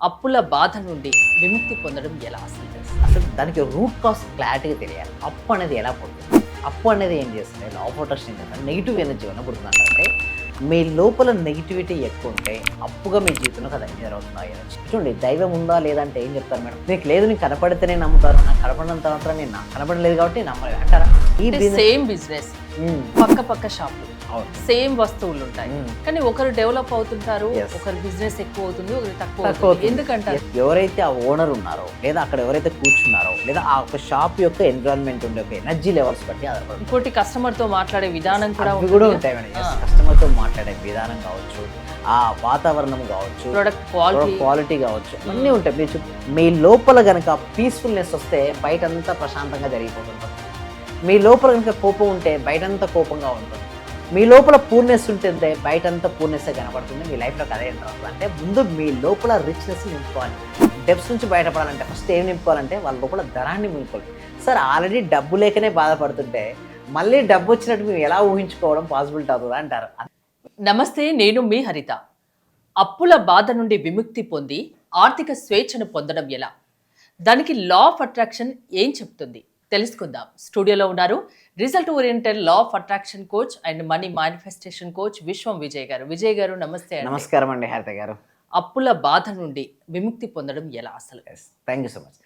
అప్పుల బాధ నుండి విముక్తి పొందడం ఎలా అసలు అసలు దానికి రూట్ కాస్ క్లారిటీగా తెలియాలి. అప్పు అనేది ఎలా పుడుతుంది? అప్పు అనేది ఏం చేస్తుంది? లా ఆఫ్ అట్రాక్షన్ ఏం చేస్తుంది నెగిటివ్ ఎనర్జీ వల్ల పుడుతుంది అంటే మీ లోపల నెగిటివిటీ ఎక్కువ ఉంటే అప్పుగా మీ జీవితంలో కదా ఆ ఎనర్జీ చూడండి దైవం ఉందా లేదా అంటే ఏం చెప్తారు మేడం? నీకు లేదు నీకు కనపడితేనే నమ్ముతారు. నాకు కనపడినంత మాత్రం నేను నాకు కనపడలేదు కాబట్టి నమ్మలేదు అంటారా? ఈ సేమ్ బిజినెస్ పక్క పక్క షాపులు సేమ్ వస్తువులు ఉంటాయి. కానీ ఒకరు డెవలప్ అవుతుంటారు. ఒకరి బిజినెస్ ఎక్కువ అవుతుంది ఒకరి తక్కువ అవుతుంది. ఎందుకంటారు? Yes, ఎవరైతే ఆ ఓనర్ ఉన్నారో లేదా అక్కడ ఎవరైతే కూర్చున్నారో లేదా ఆ ఒక షాప్ యొక్క ఎన్విరాన్మెంట్ ఉండే ఒక ఎనర్జీ లెవెల్స్ బట్టి ఆధారపడి ఇంకోటి కస్టమర్తో మాట్లాడే విధానం కూడా కూడా ఉంటాయి మేడం. కస్టమర్తో మాట్లాడే విధానం కావచ్చు ఆ వాతావరణం కావచ్చు ప్రొడక్ట్ క్వాలిటీ క్వాలిటీ కావచ్చు అన్నీ ఉంటాయి. మీరు మీ లోపల గనక పీస్ఫుల్నెస్ వస్తే బయట అంతా ప్రశాంతంగా జరిగిపోతుంటుంది. మీ లోపల కనుక కోపం ఉంటే బయటంతా కోపంగా ఉంటుంది. మీ లోపల పూర్ణెస్ ఉంటే బయటంతా పూర్ణెస్ కనపడుతుంది మీ లైఫ్లోకి అదే ఎంటర్ అంటే ముందు మీ లోపల రిచ్నెస్ నింపుకోవాలి. డెప్స్ నుంచి బయటపడాలంటే ఫస్ట్ ఏం నింపుకోవాలంటే వాళ్ళ లోపల ధనాన్ని నింపుకోవాలి. సార్ ఆల్రెడీ డబ్బు లేకనే బాధపడుతుంటే మళ్ళీ డబ్బు వచ్చినట్టు మేము ఎలా ఊహించుకోవడం పాసిబిలిటీ అవుతుందా అంటారు. నమస్తే నేను మీ హరిత. అప్పుల బాధ నుండి విముక్తి పొంది ఆర్థిక స్వేచ్ఛను పొందడం ఎలా? దానికి లా ఆఫ్ అట్రాక్షన్ ఏం చెప్తుంది? తెలుసుకుందాం. స్టూడియోలో ఉన్నారు result oriented law of attraction coach and money manifestation coach Vishwam Vijay గారు. విజయ్ గారు నమస్తే. నమస్కారం అండి హరిత గారు. అప్పుల బాధ నుండి విముక్తి పొందడం ఎలా అసలు? థ్యాంక్ యూ సో మచ్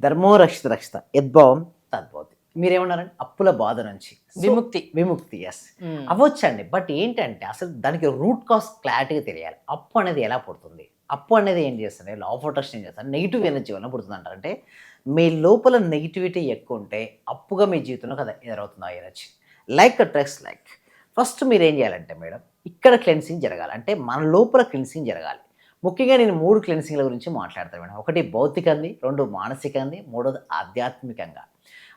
ధర్మో రక్షిత రక్షిత యద్భావం తద్భవతి. మీరేమన్నారండి? అప్పుల బాధ నుంచి. విముక్తి. విముక్తి ఎస్ మ్మ్. అవ్వచ్చండి. బట్ ఏంటంటే అసలు దానికి రూట్ కాస్ క్లారిటీగా తెలియాలి. అప్పు అనేది ఎలా పుడుతుంది? అప్పు అనేది ఏం చేస్తుంది? లా ఆఫ్ అట్రాక్షన్ ఏం చేస్తుంది. నెగిటివ్ ఎనర్జీ వల్ల పుడుతుంది అంటే మీ లోపల నెగిటివిటీ ఎక్కువ ఉంటే అప్పుగా మీ జీవితంలో కదా ఎదురవుతుంది ఆ energy like tricks like first మీరు ఏం చేయాలంటే మేడం ఇక్కడ క్లెన్సింగ్ జరగాలి. అంటే మన లోపల క్లెన్సింగ్ జరగాలి. ముఖ్యంగా నేను మూడు క్లెన్సింగ్ల గురించి మాట్లాడతాను మేడం. ఒకటి భౌతికంది రెండు మానసికంది మూడోది ఆధ్యాత్మికంగా.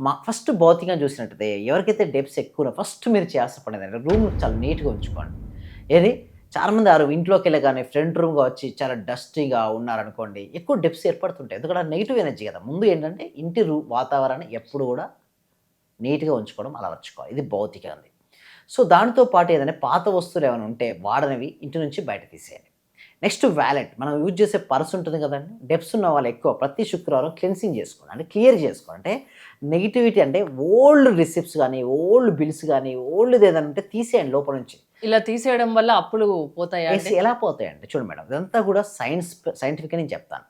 మా ఫస్ట్ భౌతికంగా చూసినట్టయితే ఎవరికైతే డెప్స్ ఎక్కువ ఫస్ట్ మీరు చేయాల్సిన పని ఏంటంటే రూమ్ చాలా నీట్గా ఉంచుకోండి. ఏది? చాలామంది ఆరు ఇంట్లోకి వెళ్ళగానే ఫ్రంట్ రూమ్గా వచ్చి చాలా డస్టీగా ఉన్నారనుకోండి ఎక్కువ డెప్స్ ఏర్పడుతుంటాయి. ఎందుకంటే నెగిటివ్ ఎనర్జీ కదా. ముందు ఏంటంటే ఇంటి రూ వాతావరణం ఎప్పుడు కూడా నీట్గా ఉంచుకోవడం అలవర్చుకోవాలి ఇది ఇది భౌతికంది సో దానితో పాటు ఏదైనా పాత వస్తువులు ఏమైనా ఉంటే వాడనివి ఇంటి నుంచి బయట తీసేయండి. Next wallet. మనం యూజ్ చేసే పర్స్ ఉంటుంది కదండి. డెప్స్ ఉన్న వాళ్ళు ఎక్కువ. ప్రతి శుక్రవారం క్లెన్సింగ్ చేసుకోండి. అంటే క్లియర్ చేసుకోండి. అంటే నెగిటివిటీ అంటే ఓల్డ్ రిసిప్ట్స్ కానీ ఓల్డ్ బిల్స్ కానీ ఓల్డ్ ఏదైనా ఉంటే తీసేయండి లోపల నుంచి. ఇలా తీసేయడం వల్ల అప్పులు పోతాయా? ఎలా పోతాయండి? చూడండి మేడం ఇదంతా కూడా సైన్స్ సైంటిఫిక్ నేను చెప్తాను.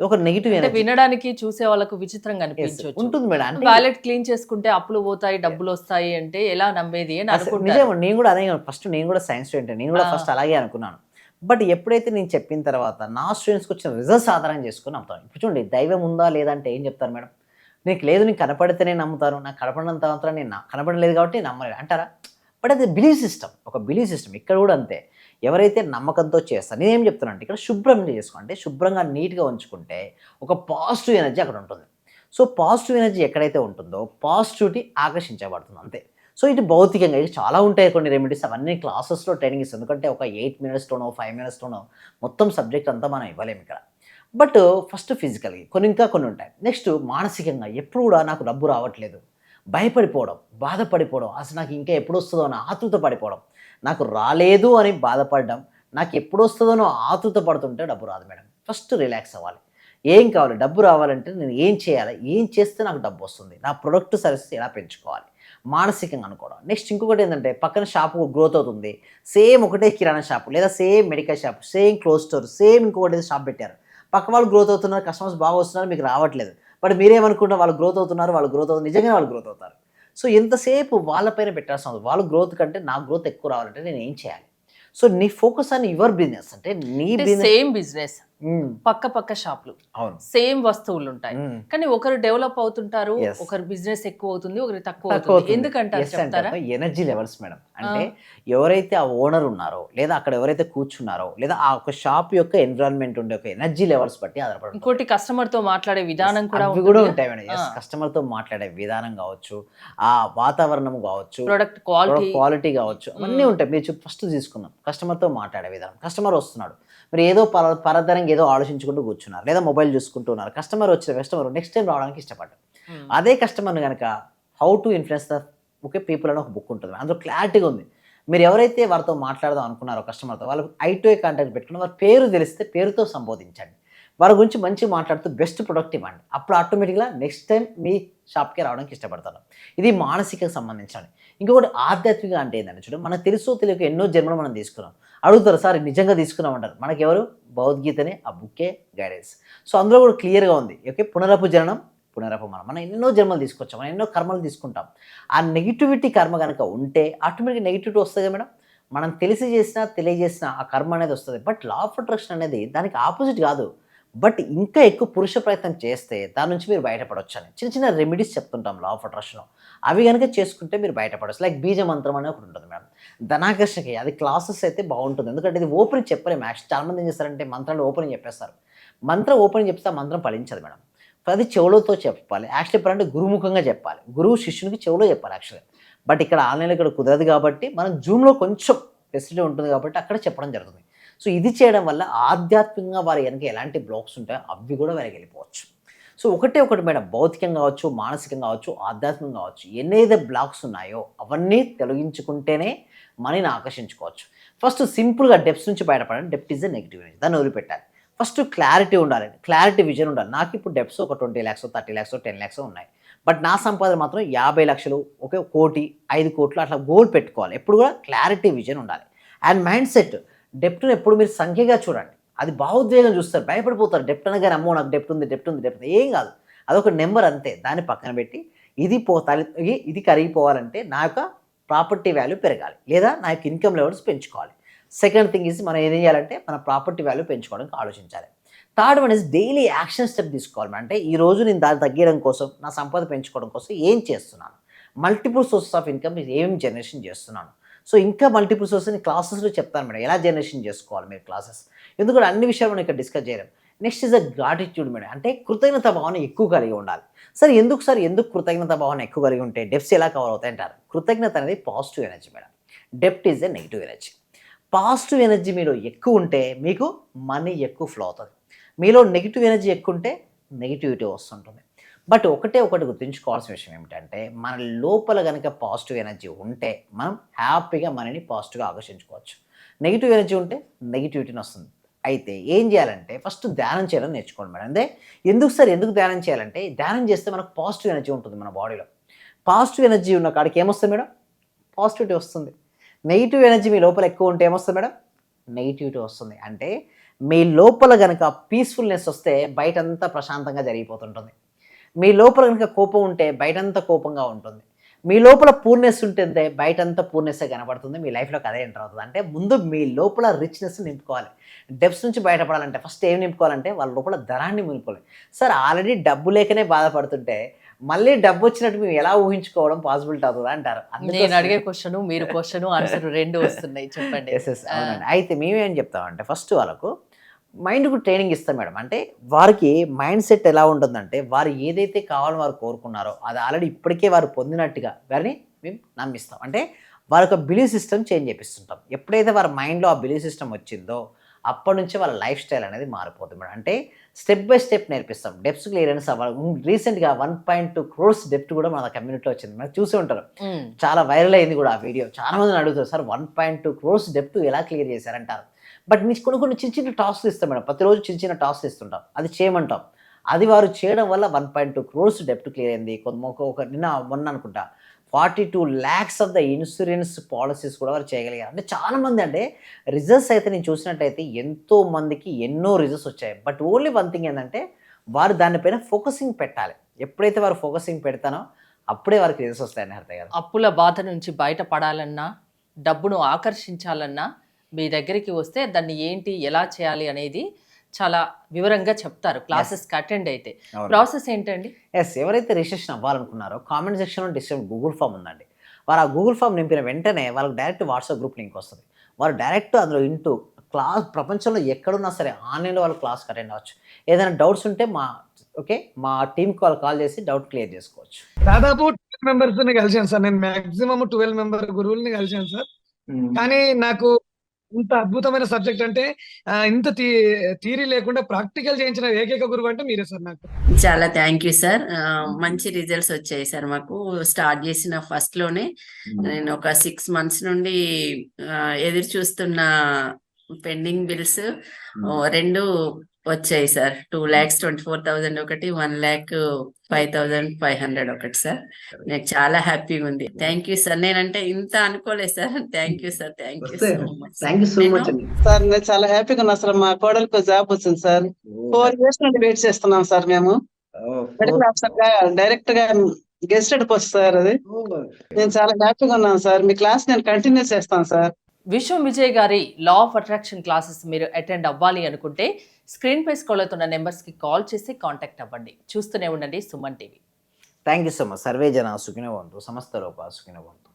ఒక నెగిటివ్ వినడానికి చూసే వాళ్ళకు విచిత్రంగా అనిపించవచ్చు ఉంటుంది మేడం. అంటే వ్యాలెట్ క్లీన్ చేసుకుంటే అప్పులు పోతాయి డబ్బులు వస్తాయి అంటే ఎలా నమ్మేది అని నిజం నేను కూడా అదే ఫస్ట్ నేను కూడా సైన్స్ స్టూడెంట్ నేను కూడా. ఫస్ట్ అలాగే అనుకున్నాను. బట్ ఎప్పుడైతే నేను చెప్పిన తర్వాత నా స్టూడెంట్స్కి వచ్చిన రిజల్ట్స్ ఆధారం చేసుకుని నమ్ముతాను ఇప్పుడు చూడండి దైవం ఉందా లేదా అంటే ఏం చెప్తారు మేడం? నీకు లేదు నీకు కనపడితేనే నమ్ముతాను నాకు కనపడినంత మాత్రం నేను కనపడలేదు కాబట్టి నమ్మలేదు. అంటారా? బట్ అది బిలీవ్ సిస్టమ్ ఒక బిలీవ్ సిస్టమ్. ఇక్కడ కూడా అంతే. ఎవరైతే నమ్మకంతో చేస్తారు నేనేం చెప్తున్నానంటే అంటే ఇక్కడ శుభ్రం చేసుకుంటే శుభ్రంగా నీట్గా ఉంచుకుంటే ఒక పాజిటివ్ ఎనర్జీ అక్కడ ఉంటుంది. సో పాజిటివ్ ఎనర్జీ ఎక్కడైతే ఉంటుందో పాజిటివిటీ ఆకర్షించబడుతుంది అంతే. సో ఇటు భౌతికంగా ఇది చాలా ఉంటాయి కొన్ని రెమెడీస్ అవన్నీ క్లాసెస్లో ట్రైనింగ్ ఇస్తుంది. ఎందుకంటే ఒక ఎయిట్ మినిట్స్తోనో ఫైవ్ మినిట్స్తోనో మొత్తం సబ్జెక్ట్ అంతా మనం ఇవ్వలేము ఇక్కడ. బట్ ఫస్ట్ ఫిజికల్గా కొన్ని ఇంకా కొన్ని ఉంటాయి. నెక్స్ట్ మానసికంగా ఎప్పుడు కూడా నాకు డబ్బు రావట్లేదు. భయపడిపోవడం బాధపడిపోవడం అసలు నాకు ఇంకా ఎప్పుడు వస్తుందో అని ఆతృత పడిపోవడం. నాకు రాలేదు అని బాధపడడం నాకు ఎప్పుడు వస్తుందోనో ఆతృత పడుతుంటే డబ్బు రాదు మేడం. ఫస్ట్ రిలాక్స్ అవ్వాలి. ఏం కావాలి? డబ్బు రావాలంటే నేను ఏం చేయాలి? ఏం చేస్తే నాకు డబ్బు వస్తుంది? నా ప్రొడక్ట్ సర్వీస్ ఎలా పెంచుకోవాలి? మానసికంగా అనుకోవడం. నెక్స్ట్ ఇంకొకటి ఏంటంటే పక్కన షాపు గ్రోత్ అవుతుంది. సేమ్ ఒకటే కిరాణా షాపు లేదా same medical shop same close store same ఇంకొకటి షాప్ పెట్టారు. పక్క వాళ్ళు గ్రోత్ అవుతున్నారు కస్టమర్స్ బాగా వస్తున్నారు మీకు రావట్లేదు. బట్ మీరేమనుకుంటారు వాళ్ళు గ్రోత్ అవుతున్నారు వాళ్ళు గ్రోత్ అవుతుంది నిజంగానే వాళ్ళు గ్రోత్ అవుతారు. సో ఎంతసేపు వాళ్ళపైన పెట్టాల్సిన వాళ్ళ గ్రోత్ కంటే నా గ్రోత్ ఎక్కువ రావాలంటే నేను ఏం చేయాలి? సో నీ ఫోకస్ ఆన్ యువర్ బిజినెస్ అంటే నీ బిజినెస్ సేమ్ బిజినెస్ పక్క పక్క షాపులు. అవును. సేమ్ వస్తువులు ఉంటాయి. కానీ ఒకరు డెవలప్ అవుతుంటారు. ఒకరి బిజినెస్ ఎక్కువ అవుతుంది ఒకరి తక్కువ అవుతుంది. ఎందుకంటారు ఎనర్జీ లెవెల్స్ మేడం అంటే ఎవరైతే ఆ ఓనర్ ఉన్నారో లేదా అక్కడ ఎవరైతే కూర్చున్నారో లేదా ఆ ఒక షాప్ యొక్క ఎన్విరాన్మెంట్ ఉండే ఒక ఎనర్జీ లెవెల్స్ బట్టి ఆధారపడి. ఇంకోటి కస్టమర్తో మాట్లాడే విధానం కూడా కూడా ఉంటాయి మేడం. కస్టమర్తో మాట్లాడే విధానం కావచ్చు ఆ వాతావరణం కావచ్చు ప్రొడక్ట్ క్వాలిటీ క్వాలిటీ కావచ్చు అవన్నీ ఉంటాయి. మీరు ఫస్ట్ తీసుకుందాం. కస్టమర్తో మాట్లాడే విధానం. కస్టమర్ వస్తున్నాడు. మీరు ఏదో పర పరదరంగా ఏదో ఆలోచించుకుంటూ కూర్చున్నారు లేదా మొబైల్ చూసుకుంటూ ఉన్నారు. కస్టమర్ వచ్చిన కస్టమర్ నెక్స్ట్ టైం రావడానికి ఇష్టపడ్డారు. అదే కస్టమర్ని కనుక how to influence the okay people అని ఒక బుక్ ఉంటుంది. అందులో క్లారిటీగా ఉంది. మీరు ఎవరైతే వారితో మాట్లాడదాం అనుకున్నారో కస్టమర్తో వాళ్ళకి ఐ టు ఐ కాంటాక్ట్ పెట్టుకుని వారి పేరు తెలిస్తే పేరుతో సంబోధించండి. వారి గురించి మంచి మాట్లాడుతూ బెస్ట్ ప్రొడక్ట్ ఇవ్వండి. అప్పుడు ఆటోమేటిక్గా నెక్స్ట్ టైం మీ షాప్కి రావడానికి ఇష్టపడతాను ఇది మానసికకు సంబంధించినది. ఇంకొకటి ఆధ్యాత్మిక అంటే ఏంటంటే చూడండి మనకు తెలుసో తెలియక ఎన్నో జన్మలు మనం తీసుకున్నాం. అడుగుతారు సార్ నిజంగా తీసుకున్నామంటారు మనకి ఎవరు భగవద్గీతనే ఆ బుక్కే గైడెన్స్. సో అందులో కూడా క్లియర్గా ఉంది. ఓకే పునరపు జననం పునరపు మనం మనం ఎన్నో జన్మలు తీసుకొచ్చాం మనం ఎన్నో కర్మలు తీసుకుంటాం. ఆ నెగిటివిటీ కర్మ కనుక ఉంటే ఆటోమేటిక్ నెగిటివిటీ వస్తుంది కదా మేడం? మనం తెలిసి చేసినా తెలియజేసిన ఆ కర్మ అనేది వస్తుంది. బట్ లా ఆఫ్ అట్రాక్షన్ అనేది దానికి ఆపోజిట్ కాదు. బట్ ఇంకా ఎక్కువ పురుష ప్రయత్నం చేస్తే దాని నుంచి మీరు బయటపడవచ్చు అని చిన్న చిన్న రెమెడీస్ చెప్తుంటాం లా ఆఫ్ అట్రాక్షన్లో అవి కనుక చేసుకుంటే మీరు బయటపడవచ్చు లైక్ బీజ మంత్రం అనేది ఒకటి ఉంటుంది మేడం ధనాకర్షణకి అది క్లాసెస్ అయితే బాగుంటుంది. ఎందుకంటే ఇది ఓపెన్ చెప్పలేము యాక్చువల్ చాలామంది ఏం చేస్తారంటే మంత్రాలు ఓపెన్ చెప్పేస్తారు. మంత్రం ఓపెన్ చెప్తే మంత్రం ఫలించదు మేడం అది చెవులతో చెప్పాలి. యాక్చువల్లీ ఎప్పుడంటే గురుముఖంగా చెప్పాలి. గురువు శిష్యునికి చెవులో చెప్పాలి యాక్చువల్గా బట్ ఇక్కడ ఆన్లైన్లో ఇక్కడ కుదరదు కాబట్టి మనం జూమ్లో కొంచెం ఫెసిలిటీ ఉంటుంది కాబట్టి అక్కడ చెప్పడం జరుగుతుంది. సో ఇది చేయడం వల్ల ఆధ్యాత్మికంగా వారి వెనక ఎలాంటి బ్లాక్స్ ఉంటాయో అవి కూడా వెనక వెళ్ళిపోవచ్చు. సో ఒకటే ఒకటి మేడం భౌతికంగా కావచ్చు మానసికంగా కావచ్చు ఆధ్యాత్మికంగా కావచ్చు ఎన్నైతే బ్లాక్స్ ఉన్నాయో అవన్నీ తొలగించుకుంటేనే మనీని ఆకర్షించుకోవచ్చు. ఫస్ట్ సింపుల్గా డెప్స్ నుంచి బయటపడండి. డెప్ట్ ఈజ్ ద నెగిటివ్ ఎనర్జీ దాన్ని వదిలిపెట్టాలి. ఫస్ట్ క్లారిటీ ఉండాలి. క్లారిటీ విజన్ ఉండాలి. నాకు ఇప్పుడు డెప్స్ ఒక twenty lakhs thirty lakhs ten lakhs ఉన్నాయి. బట్ నా సంపాదన మాత్రం యాభై లక్షలు ఒకే కోటి ఐదు కోట్లు అట్లా గోల్ పెట్టుకోవాలి. ఎప్పుడు కూడా క్లారిటీ విజన్ ఉండాలి. అండ్ మైండ్ సెట్ డెప్ట్ని ఎప్పుడు మీరు సంఖ్యగా చూడండి. అది భావోద్వేగం చూస్తారు భయపడిపోతారు. డెప్ట్ అనగానే అమ్మో నాకు డెప్ట్ ఉంది డెప్ట్ ఉంది డెప్ట్ ఏం కాదు. అదొక నెంబర్ అంతే దాన్ని పక్కన పెట్టి ఇది పోతాలి ఇది- ఇది కరిగిపోవాలంటే నా యొక్క ప్రాపర్టీ వాల్యూ పెరగాలి. లేదా నా యొక్క ఇన్కమ్ లెవెల్స్ పెంచుకోవాలి. సెకండ్ థింగ్ ఇస్ మనం ఏం చేయాలంటే మన ప్రాపర్టీ వాల్యూ పెంచుకోవడానికి ఆలోచించాలి. Third one is daily action step తీసుకోవాలి. అంటే ఈ రోజు నేను దాన్ని తగ్గడం కోసం నా సంపద పెంచుకోవడం కోసం ఏం చేస్తున్నాను? మల్టిపుల్ సోర్సెస్ ఆఫ్ ఇన్కమ్ ఏం జనరేషన్ చేస్తున్నాను? సో ఇంకా మల్టిపుల్ సోర్సెస్ క్లాసెస్లో చెప్తాను మేడం. ఎలా జనరేషన్ చేసుకోవాలి మీరు క్లాసెస్ ఎందుకంటే అన్ని విషయాలు మనం ఇక్కడ డిస్కస్ చేయడం next is a gratitude madam. అంటే కృతజ్ఞత భావన ఎక్కువ కలిగి ఉండాలి. సార్ ఎందుకు సార్ ఎందుకు కృతజ్ఞత భావన ఎక్కువ కలిగి ఉంటే డెప్స్ ఎలా కవర్ అవుతాయి అంటారు? కృతజ్ఞత అనేది positive energy madam. డెప్ట్ is a negative energy positive energy మీలో ఎక్కువ ఉంటే మీకు మనీ ఎక్కువ ఫ్లో అవుతుంది. మీలో నెగిటివ్ ఎనర్జీ ఎక్కువ ఉంటే నెగిటివిటీ వస్తుంటుంది. బట్ ఒకటే ఒకటి గుర్తుంచుకోవాల్సిన విషయం ఏమిటంటే మన లోపల కనుక పాజిటివ్ ఎనర్జీ ఉంటే మనం హ్యాపీగా మనని పాజిటివ్గా ఆకర్షించుకోవచ్చు. నెగిటివ్ ఎనర్జీ ఉంటే నెగిటివిటీని వస్తుంది. అయితే ఏం చేయాలంటే ఫస్ట్ ధ్యానం చేయడం నేర్చుకోండి మేడం. అంటే ఎందుకు సార్ ఎందుకు ధ్యానం చేయాలంటే ధ్యానం చేస్తే మనకు పాజిటివ్ ఎనర్జీ ఉంటుంది మన బాడీలో. పాజిటివ్ ఎనర్జీ ఉన్న కాడికి ఏమొస్తుంది మేడం? పాజిటివిటీ వస్తుంది. నెగిటివ్ ఎనర్జీ మీ లోపల ఎక్కువ ఉంటే ఏమొస్తుంది మేడం? నెగిటివిటీ వస్తుంది. అంటే మీ లోపల కనుక పీస్ఫుల్నెస్ వస్తే బయటంతా ప్రశాంతంగా జరిగిపోతుంటుంది. మీ లోపల కనుక కోపం ఉంటే బయటంతా కోపంగా ఉంటుంది. మీ లోపల పూర్ణెస్ ఉంటే బయటంతా పూర్ణెస్ కనబడుతుంది. మీ లైఫ్లోకి అదే ఎంటర్ అవుతుంది అంటే ముందు మీ లోపల రిచ్నెస్ నింపుకోవాలి. డెప్స్ నుంచి బయటపడాలంటే ఫస్ట్ ఏం నింపుకోవాలంటే వాళ్ళ లోపల ధనాన్ని నింపుకోవాలి. సార్ ఆల్రెడీ డబ్బు లేకనే బాధపడుతుంటే మళ్ళీ డబ్బు వచ్చినట్టు మేము ఎలా ఊహించుకోవడం పాసిబిలిటీ అవుతుంది అంటారు. నేను అడిగే క్వశ్చన్ మీరు క్వశ్చన్ ఆన్సర్ రెండు వస్తున్నాయి. చెప్పండి. అయితే మేమేం చెప్తామంటే ఫస్ట్ వాళ్ళకు మైండ్కు ట్రైనింగ్ ఇస్తాం మేడం. అంటే వారికి మైండ్ సెట్ ఎలా ఉంటుందంటే వారు ఏదైతే కావాలో వారు కోరుకున్నారో అది ఆల్రెడీ ఇప్పటికే వారు పొందినట్టుగా వారిని మేము నమ్మిస్తాం. అంటే వారి యొక్క బిలీవ్ సిస్టమ్ చేంజ్ చేపిస్తుంటాం. ఎప్పుడైతే వారి మైండ్లో ఆ బిలీవ్ సిస్టమ్ వచ్చిందో అప్పటి నుంచి వాళ్ళ లైఫ్ స్టైల్ అనేది మారిపోతుంది మేడం. అంటే స్టెప్ బై స్టెప్ నేర్పిస్తాం. డెప్స్ క్లియరెన్స్ అవ్వాలి రీసెంట్గా వన్ పాయింట్ టూ క్రోర్స్ డెప్ట్ కూడా మన కమ్యూనిటీలో వచ్చింది. మనకు చూసి ఉంటారు. చాలా వైరల్ అయింది కూడా ఆ వీడియో చాలా మందిని అడుగుతారు sir one point two crores డెప్ట్ ఎలా క్లియర్ చేశారంటారు? బట్ మీకు కొన్ని కొన్ని చిన్న చిన్న టాస్క్లు ఇస్తాం మేడం. ప్రతిరోజు చిన్న చిన్న టాస్క్లు ఇస్తుంటాం. అది చేయమంటాం. అది వారు చేయడం వల్ల వన్ పాయింట్ టూ క్రోర్స్ డెప్ట్ క్లియర్ అయింది. కొంత ఒక- నిన్న మొన్న అనుకుంటా. Forty two lakhs of the insurance policies కూడా వారు చేయగలిగారు. అంటే చాలామంది అంటే రిజల్ట్స్ అయితే నేను చూసినట్టయితే ఎంతో మందికి ఎన్నో రిజల్ట్స్ వచ్చాయి. బట్ ఓన్లీ వన్ థింగ్ ఏంటంటే వారు దానిపైన ఫోకసింగ్ పెట్టాలి. ఎప్పుడైతే వారు ఫోకసింగ్ పెడతానో అప్పుడే వారికి రిజల్ట్స్ వస్తాయని అర్థం గారు అప్పుల బాధ నుంచి బయటపడాలన్నా డబ్బును ఆకర్షించాలన్నా మీ దగ్గరికి వస్తే దాన్ని ఏంటి ఎలా చేయాలి అనేది చాలా వివరంగా చెప్తారు. క్లాసెస్కి అటెండ్ అయితే. ప్రాసెస్ ఏంటండి? ఎస్ ఎవరైతే రిజిస్ట్రేషన్ అవ్వాలనుకున్నారో కామెంట్ సెక్షన్లో డిస్క్రిప్షన్ గూగుల్ ఫామ్ ఉందండి. వారు ఆ గూగుల్ ఫామ్ నింపిన వెంటనే వాళ్ళకి డైరెక్ట్ వాట్సాప్ గ్రూప్ లింక్ వస్తుంది. వారు డైరెక్ట్ అందులో ఇంటూ క్లాస్ ప్రపంచంలో ఎక్కడున్నా సరే ఆన్లైన్లో వాళ్ళు క్లాస్కి అటెండ్ అవ్వచ్చు. ఏదైనా డౌట్స్ ఉంటే మా ఓకే మా టీంకి వాళ్ళు కాల్ చేసి డౌట్ క్లియర్ చేసుకోవచ్చు. దాదాపు మెంబర్స్ కలిసాను సార్. నేను మాక్సిమం ట్వెల్వ్ మెంబర్ గురువుల్ని కలిసాను సార్. కానీ నాకు ఇంత అద్భుతమైన సబ్జెక్ట్ అంటే ఇంత థియరీ లేకుండా ప్రాక్టికల్ చేయించిన ఏకైక గురువు అంటే మీరే సార్ నాకు. చాలా థ్యాంక్ యూ సార్. మంచి రిజల్ట్స్ వచ్చాయి సార్ మాకు. స్టార్ట్ చేసిన ఫస్ట్లోనే నేను ఒక సిక్స్ మంత్స్ నుండి ఎదురు చూస్తున్న పెండింగ్ బిల్స్. రెండు వచ్చాయి sir. Two lakhs twenty four thousand ఒకటి one lakh five thousand five hundred ఒకటి సార్. నాకు చాలా హ్యాపీగా ఉంది థ్యాంక్ యూ సార్. నేనంటే ఇంత అనుకోలేదు sir. Thank you sir. Thank you so much thank you so much sir నేను చాలా హ్యాపీగా ఉన్నా సార్. మా కోడలికి జాబ్ వచ్చింది సార్. ఫోర్ ఇయర్స్ నుండి వెయిట్ చేస్తున్నాం సార్ మేము. మెడికల్ ఆఫీసర్గా డైరెక్ట్గా గెస్టెడ్ పోస్ట్ సార్ అది. నేను చాలా హ్యాపీగా ఉన్నాను సార్. మీ క్లాస్ నేను కంటిన్యూ చేస్తాను సార్. విశ్వం విజయ్ గారి లా ఆఫ్ అట్రాక్షన్ క్లాసెస్ మీరు అటెండ్ అవ్వాలి అనుకుంటే స్క్రీన్ పై స్క్రోల్ అవుతున్న నెంబర్స్కి కాల్ చేసి కాంటాక్ట్ అవ్వండి. చూస్తూనే ఉండండి Suman TV. Thank you so much. Survey జన సుఖినవంతు సమస్త రూప సుఖినవంతు